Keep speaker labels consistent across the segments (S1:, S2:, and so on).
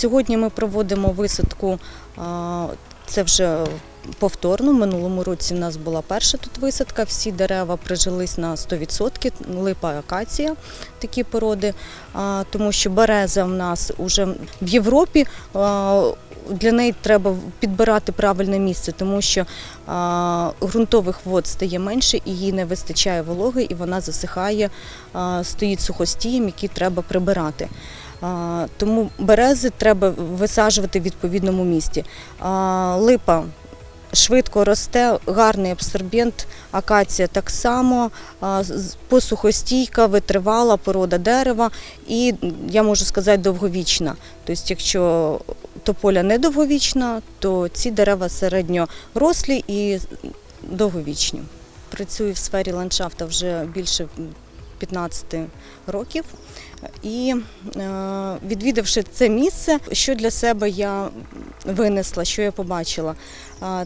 S1: Сьогодні ми проводимо висадку. Це вже повторно. В минулому році в нас була перша тут висадка. Всі дерева прижились на 100%, липа акація, такі породи, тому що береза в нас вже в Європі. Для неї треба підбирати правильне місце, тому що а, ґрунтових вод стає менше і їй не вистачає вологи, і вона засихає, а, стоїть сухостієм, який треба прибирати. Тому берези треба висаджувати в відповідному місці. Липа швидко росте, гарний абсорбент, акація так само, посухостійка, витривала порода дерева і, я можу сказати, довговічна. Тобто, якщо тополя не довговічна, то ці дерева середньорослі і довговічні. Працюю в сфері ландшафта вже більше 15 років. І е, відвідавши це місце, що для себе я винесла, що я побачила,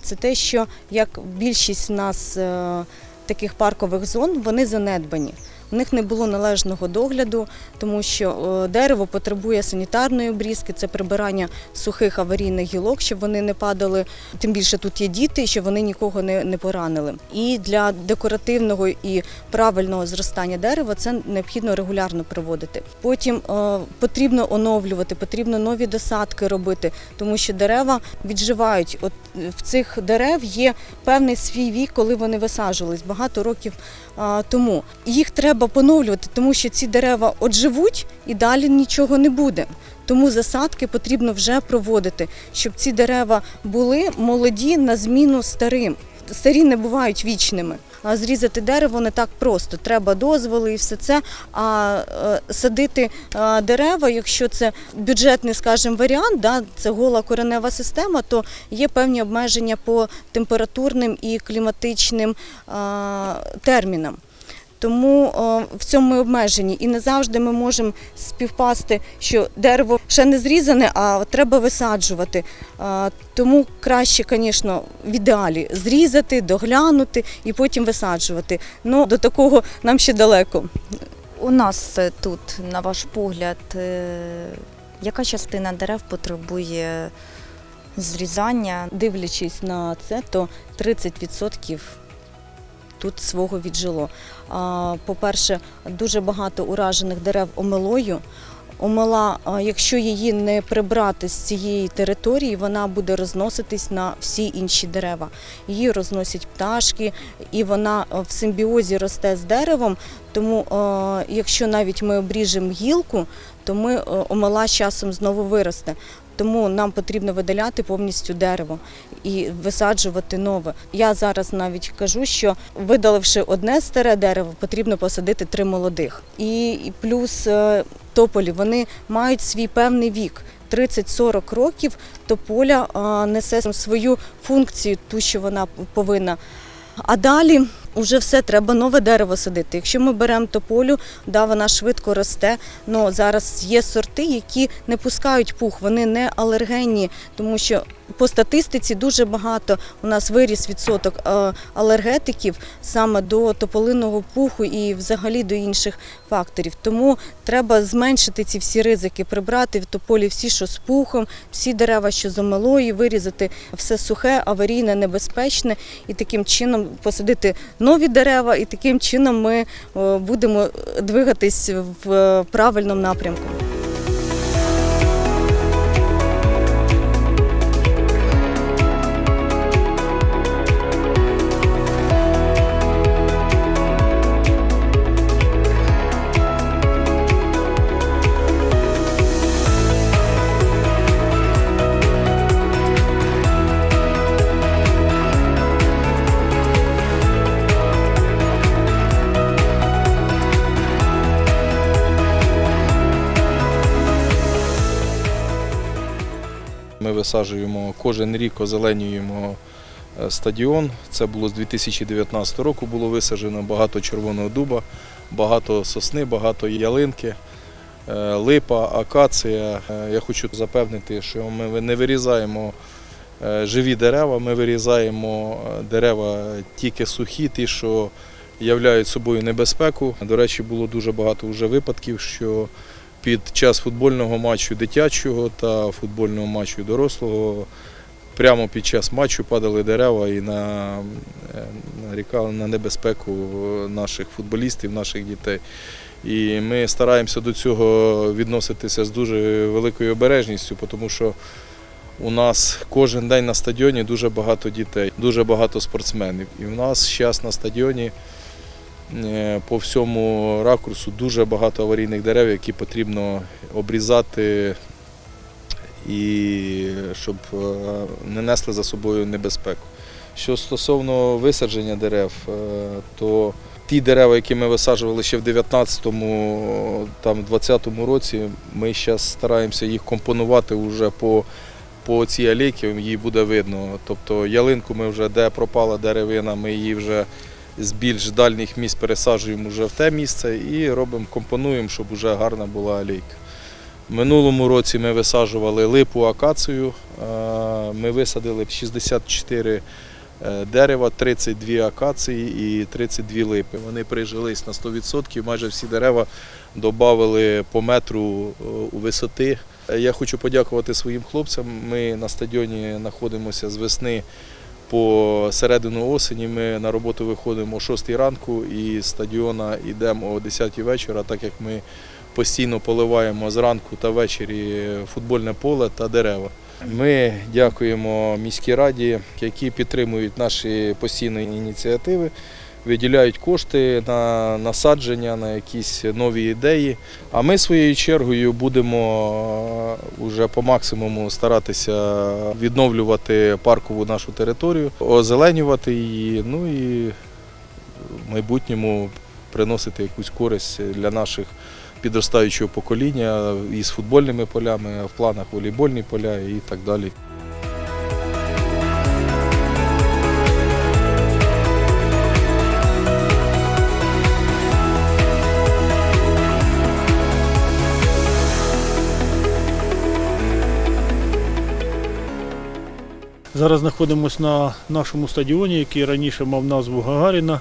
S1: це те, що як більшість в нас е, таких паркових зон, вони занедбані. В них не було належного догляду, тому що е, дерево потребує санітарної обрізки, це прибирання сухих аварійних гілок, щоб вони не падали. Тим більше тут є діти, щоб вони нікого не, поранили. І для декоративного і правильного зростання дерева це необхідно регулярно проводити. Потім е, потрібно оновлювати, потрібно нові досадки робити, тому що дерева відживають. От е, в цих дерев є певний свій вік, коли вони висаджувались багато років тому. Їх треба поновлювати, тому що ці дерева от живуть і далі нічого не буде. Тому засадки потрібно вже проводити, щоб ці дерева були молоді на зміну старим. Старі не бувають вічними. А зрізати дерево не так просто. Треба дозволи і все це. А е, садити е, дерева, якщо це бюджетний, скажімо, варіант, да, це гола коренева система, то є певні обмеження по температурним і кліматичним е, термінам. Тому е, в цьому ми обмежені. І не завжди ми можемо співпасти, що дерево ще не зрізане, а треба висаджувати. Е, Тому краще, звісно, в ідеалі зрізати, доглянути і потім висаджувати. Ну до такого нам ще далеко.
S2: У нас е, тут, на ваш погляд, яка частина дерев потребує зрізання?
S1: Дивлячись на це, то 30% тут свого віджило. По-перше, дуже багато уражених дерев омелою. Омела, якщо її не прибрати з цієї території, вона буде розноситись на всі інші дерева. Її розносять пташки, і вона в симбіозі росте з деревом. Тому, якщо навіть ми обріжемо гілку, то ми омела з часом знову виросте. Тому нам потрібно видаляти повністю дерево і висаджувати нове. Я зараз навіть кажу, що видаливши одне старе дерево, потрібно посадити три молодих. І плюс е, тополі вони мають свій певний вік. 30-40 років тополя е, несе свою функцію, ту, що вона повинна. А далі вже все, треба нове дерево садити. Якщо ми беремо тополю, да, вона швидко росте. Но зараз є сорти, які не пускають пух, вони не алергенні, тому що по статистиці дуже багато у нас виріс відсоток е, алергетиків саме до тополиного пуху і взагалі до інших факторів. Тому треба зменшити ці всі ризики, прибрати в тополі всі, що з пухом, всі дерева, що з омелою, вирізати все сухе, аварійне, небезпечне, і таким чином посадити нові дерева, і таким чином ми е, будемо двигатись в правильному напрямку.
S3: Ми висаджуємо кожен рік, озеленюємо е, стадіон. Це було з 2019 року. Було висаджено багато червоного дуба, багато сосни, багато ялинки, е, липа, акація. Е, Я хочу запевнити, що ми не вирізаємо живі дерева, ми вирізаємо дерева тільки сухі, ті, що являють собою небезпеку. До речі, було дуже багато вже випадків, що під час футбольного матчу дитячого та футбольного матчу дорослого. Прямо під час матчу падали дерева і на, е, нарікали на небезпеку наших футболістів, наших дітей. І ми стараємося до цього відноситися з дуже великою обережністю, тому що у нас кожен день на стадіоні дуже багато дітей, дуже багато спортсменів. І в нас зараз на стадіоні по всьому ракурсу дуже багато аварійних дерев, які потрібно обрізати і щоб е, не несли за собою небезпеку. Що стосовно висадження дерев, е, то ті дерева, які ми висаджували ще в 19-му, там, 20-му році, ми зараз стараємося їх компонувати вже по, по цій алейці, її буде видно. Тобто ялинку ми вже, де пропала деревина, ми її вже з більш дальніх місць пересаджуємо вже в те місце і робимо, компонуємо, щоб вже гарна була алейка. Минулому році ми висаджували липу акацію. Ми висадили 64 е, дерева, 32 акації і 32 липи. Вони прижились на 100%. Майже всі дерева додали по метру е, висоти. Е, Я хочу подякувати своїм хлопцям. Ми на стадіоні знаходимося з весни по середину осені. Ми на роботу виходимо о 6 ранку і з стадіона йдемо о 10 вечора, так як ми постійно поливаємо зранку та ввечері футбольне поле та дерева. Ми дякуємо міській раді, які підтримують наші постійні ініціативи, виділяють кошти на насадження, на якісь нові ідеї. А ми своєю чергою будемо вже по максимуму старатися відновлювати паркову нашу територію, озеленювати її, ну і в майбутньому приносити якусь користь для наших підростаючого покоління із футбольними полями, в планах волейбольні поля і так далі.
S4: Зараз знаходимося на нашому стадіоні, який раніше мав назву Гагаріна.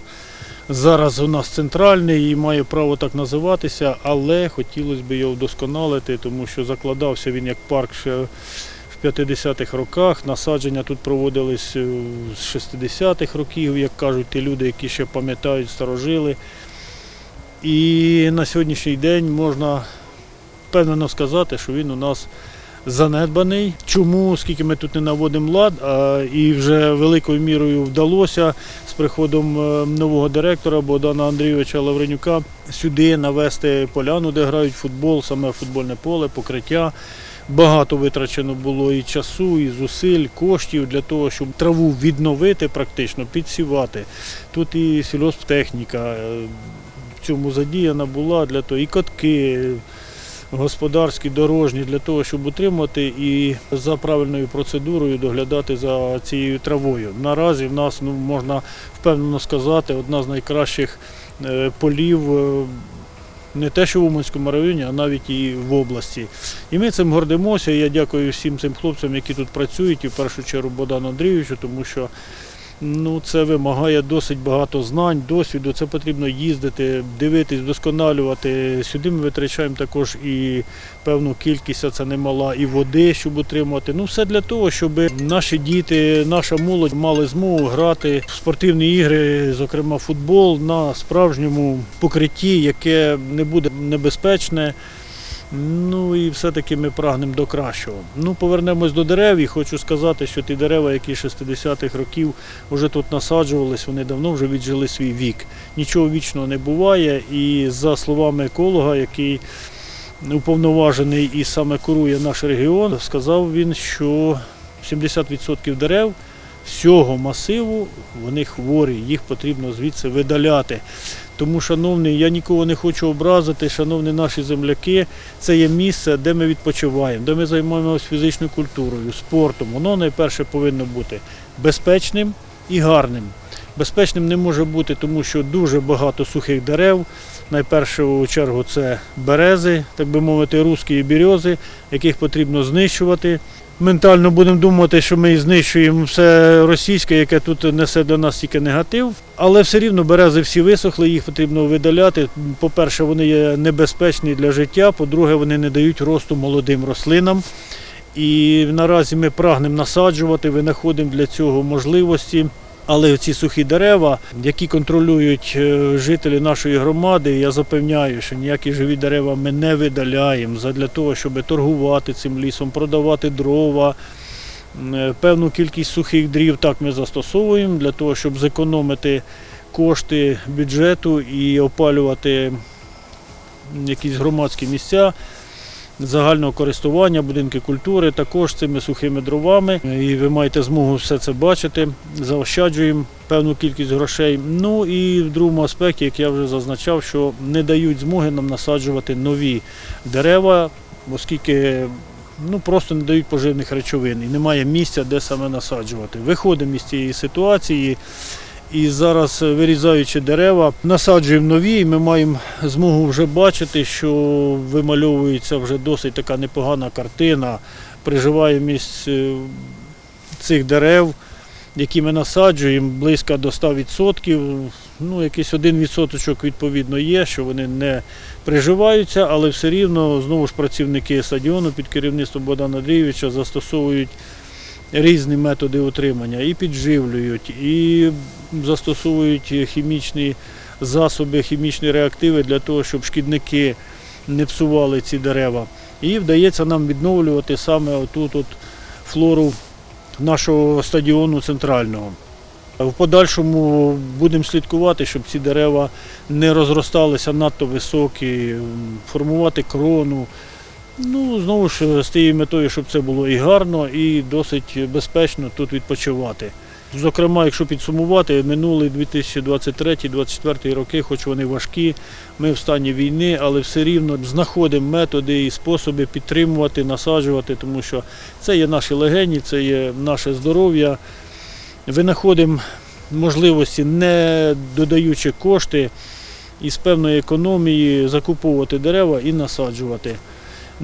S4: Зараз у нас центральний і має право так називатися, але хотілося б його вдосконалити, тому що закладався він як парк ще в 50-х роках. Насадження тут проводились з 60-х років, як кажуть ті люди, які ще пам'ятають, старожили. І на сьогоднішній день можна впевнено сказати, що він у нас занедбаний. Чому, скільки ми тут не наводимо лад, а, і вже великою мірою вдалося з приходом е, нового директора Богдана Андрійовича Лавренюка сюди навести поляну, де грають футбол, саме футбольне поле, покриття. Багато витрачено було і часу, і зусиль, коштів для того, щоб траву відновити практично, підсівати. Тут і сільгосптехніка е, в цьому задіяна була для того, і котки, господарські, дорожні для того, щоб утримати і за правильною процедурою доглядати за цією травою. Наразі в нас ну, можна впевнено сказати, одна з найкращих е, полів. е, Не те, що в Уманському районі, а навіть і в області. І ми цим гордимося. І я дякую всім цим хлопцям, які тут працюють, і в першу чергу Богдану Андрійовичу, тому що ну, це вимагає досить багато знань, досвіду. Це потрібно їздити, дивитись, вдосконалювати. Сюди ми витрачаємо також і певну кількість, а це немала, і води, щоб утримувати. Ну, все для того, щоб наші діти, наша молодь мали змогу грати в спортивні ігри, зокрема футбол, на справжньому покритті, яке не буде небезпечне. Ну і все-таки ми прагнемо до кращого. Ну, повернемось до дерев і хочу сказати, що ті дерева, які 60-х років вже тут насаджувались, вони давно вже віджили свій вік. Нічого вічного не буває. І за словами еколога, який уповноважений і саме курує наш регіон, сказав він, що 70% дерев всього масиву вони хворі, їх потрібно звідси видаляти. Тому, шановний, я нікого не хочу образити, шановні наші земляки, це є місце, де ми відпочиваємо, де ми займаємося фізичною культурою, спортом. Воно найперше повинно бути безпечним і гарним. Безпечним не може бути, тому що дуже багато сухих дерев. Найпершу чергу це берези, так би мовити, русські і бірьози, яких потрібно знищувати. Ментально будемо думати, що ми знищуємо все російське, яке тут несе до нас тільки негатив. Але все рівно берези всі висохли, їх потрібно видаляти. По-перше, вони є небезпечні для життя, по-друге, вони не дають росту молодим рослинам. І наразі ми прагнемо насаджувати, винаходимо для цього можливості. Але ці сухі дерева, які контролюють е, жителі нашої громади, я запевняю, що ніякі живі дерева ми не видаляємо задля того, щоб торгувати цим лісом, продавати дрова. Е, Певну кількість сухих дрів так ми застосовуємо для того, щоб зекономити кошти бюджету і опалювати якісь громадські місця загального користування, будинки культури, також цими сухими дровами. І ви маєте змогу все це бачити. Заощаджуємо певну кількість грошей. Ну і в другому аспекті, як я вже зазначав, що не дають змоги нам насаджувати нові дерева, оскільки ну, просто не дають поживних речовин і немає місця, де саме насаджувати. Виходимо із цієї ситуації. І зараз, е, вирізаючи дерева, насаджуємо нові, і ми маємо змогу вже бачити, що вимальовується вже досить така непогана картина, приживаємість е, цих дерев, які ми насаджуємо, близько до 100%. Ну, якийсь один відсоточок відповідно є, що вони не приживаються, але все рівно знову ж працівники стадіону під керівництвом Богдана Андрійовича застосовують різні методи утримання і підживлюють, і застосовують хімічні засоби, хімічні реактиви для того, щоб шкідники не псували ці дерева. І вдається нам відновлювати саме отут от флору нашого стадіону центрального. В подальшому будемо слідкувати, щоб ці дерева не розросталися надто високі, формувати крону. Ну, знову ж з тією метою, щоб це було і гарно, і досить безпечно тут відпочивати. Зокрема, якщо підсумувати, минулий 2023-2024 роки, хоч вони важкі, ми в стані війни, але все рівно знаходимо методи і способи підтримувати, насаджувати, тому що це є наші легені, це є наше здоров'я. Винаходимо можливості, не додаючи кошти із певної економії, закуповувати дерева і насаджувати.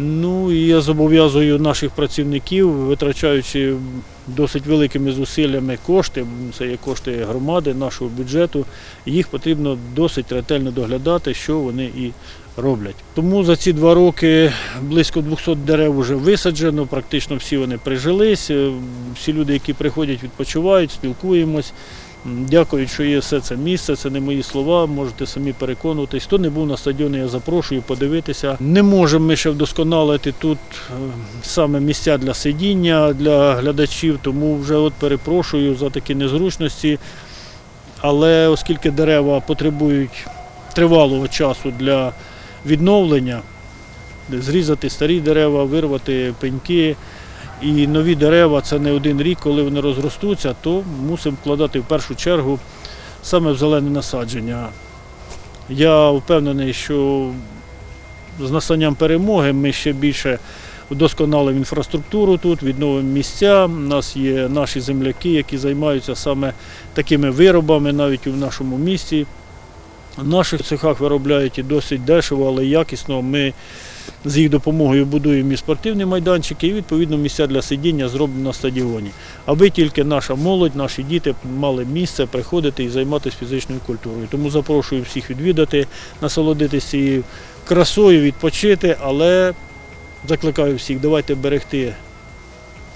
S4: Ну і я зобов'язую наших працівників, витрачаючи досить великими зусиллями кошти, це є кошти громади, нашого бюджету, їх потрібно досить ретельно доглядати, що вони і роблять. Тому за ці два роки близько 200 дерев вже висаджено, практично всі вони прижились. Е, Всі люди, які приходять, відпочивають, спілкуємось. М, Дякують, що є все це місце, це не мої слова, можете самі переконуватись. Хто не був на стадіоні, я запрошую подивитися. Не можемо ми ще вдосконалити тут е, саме місця для сидіння для глядачів, тому вже от перепрошую за такі незручності. Але оскільки дерева потребують тривалого часу для відновлення, зрізати старі дерева, вирвати пеньки. І нові дерева це не один рік, коли вони розростуться, то мусимо вкладати в першу чергу саме в зелене насадження. Я впевнений, що з настанням перемоги ми ще більше вдосконалимо інфраструктуру тут, відновимо місця. У нас є наші земляки, які займаються саме такими виробами навіть у нашому місті. В наших цехах виробляють і досить дешево, але якісно. Ми з їх допомогою будуємо і спортивні майданчики, і відповідно місця для сидіння зроблено на стадіоні. Аби тільки наша молодь, наші діти мали місце приходити і займатися фізичною культурою. Тому запрошую всіх відвідати, насолодитися цією красою, відпочити, але закликаю всіх, давайте берегти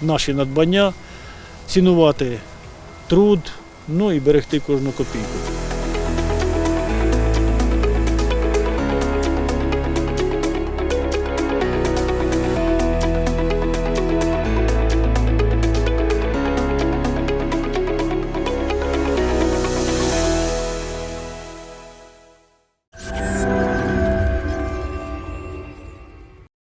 S4: наші надбання, цінувати труд, ну і берегти кожну копійку.